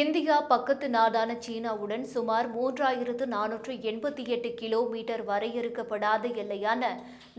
India பக்கத்து நாடான சீனாவுடன் சுமார் மூன்றாயிரத்து நானூற்று எண்பத்தி எட்டு கிலோமீட்டர் வரையறுக்கப்படாத எல்லையான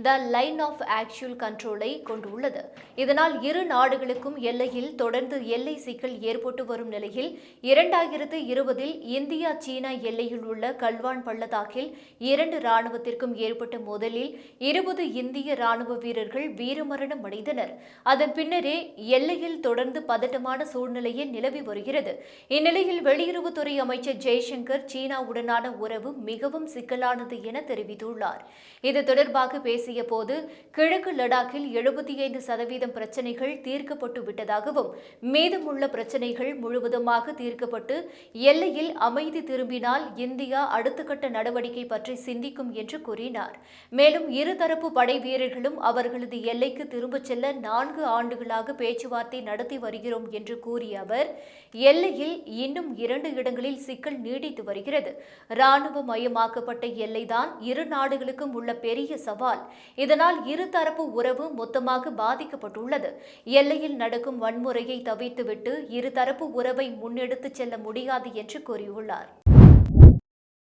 த லைன் ஆஃப் ஆக்சுவல் கண்ட்ரோலை கொண்டுள்ளது. இதனால் இரு நாடுகளுக்கும் எல்லையில் தொடர்ந்து எல்லை சிக்கல் ஏற்பட்டு வரும் நிலையில் இரண்டாயிரத்து இருபதில் இந்தியா சீனா எல்லையில் உள்ள கல்வான் பள்ளத்தாக்கில் இரண்டு ராணுவத்திற்கும் ஏற்பட்ட மோதலில் இருபது இந்திய ராணுவ வீரர்கள் வீரமரணம் அடைந்தனர். அதன் பின்னரே எல்லையில் தொடர்ந்து பதட்டமான சூழ்நிலையே நிலவி வருகிறது. இந்நிலையில் வெளியுறவுத்துறை அமைச்சர் ஜெய்சங்கர் சீனாவுடனான உறவு மிகவும் சிக்கலானது என தெரிவித்துள்ளார். இது தொடர்பாக பேசிய போது கிழக்கு லடாக்கில் எழுபத்தி ஐந்து சதவீதம் பிரச்சினைகள் தீர்க்கப்பட்டு விட்டதாகவும் மீதமுள்ள பிரச்சினைகள் முழுவதுமாக தீர்க்கப்பட்டு எல்லையில் அமைதி திரும்பினால் இந்தியா அடுத்த கட்ட நடவடிக்கை பற்றி சிந்திக்கும் என்று கூறினார். மேலும் இருதரப்பு படை வீரர்களும் அவர்களது எல்லைக்கு திரும்பச் செல்ல நான்கு ஆண்டுகளாக பேச்சுவார்த்தை நடத்தி வருகிறோம் என்று கூறிய அவர் எல்லையில் இன்னும் இரண்டு இடங்களில் சிக்கல் நீடித்து வருகிறது. ராணுவ மயமாக்கப்பட்ட எல்லைதான் இரு நாடுகளுக்கும் உள்ள பெரிய சவால். இதனால் இருதரப்பு உறவு மொத்தமாக பாதிக்கப்பட்டுள்ளது. எல்லையில் நடக்கும் வன்முறையை தவிர்த்துவிட்டு இருதரப்பு உறவை முன்னெடுத்துச் செல்ல முடியாது என்று கூறியுள்ளார்.